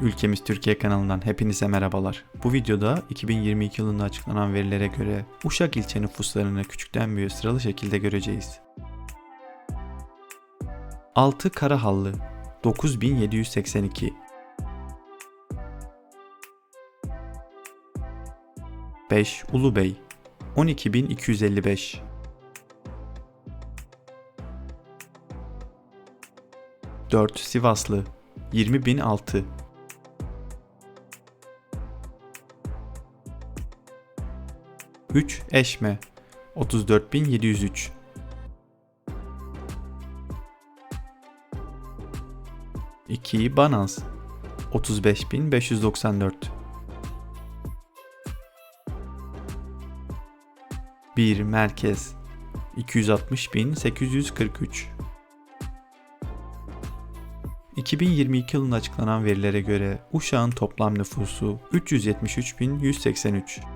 Ülkemiz Türkiye kanalından hepinize merhabalar. Bu videoda 2022 yılında açıklanan verilere göre Uşak ilçe nüfuslarını küçükten büyüğe sıralı şekilde göreceğiz. 6 Karahallı 9782 5 Ulubey 12255 4 Sivaslı 20006 3 Eşme. 34703 2 Banaz 35594 1 Merkez. 260843 2022 yılında açıklanan verilere göre Uşak'ın toplam nüfusu 373.183.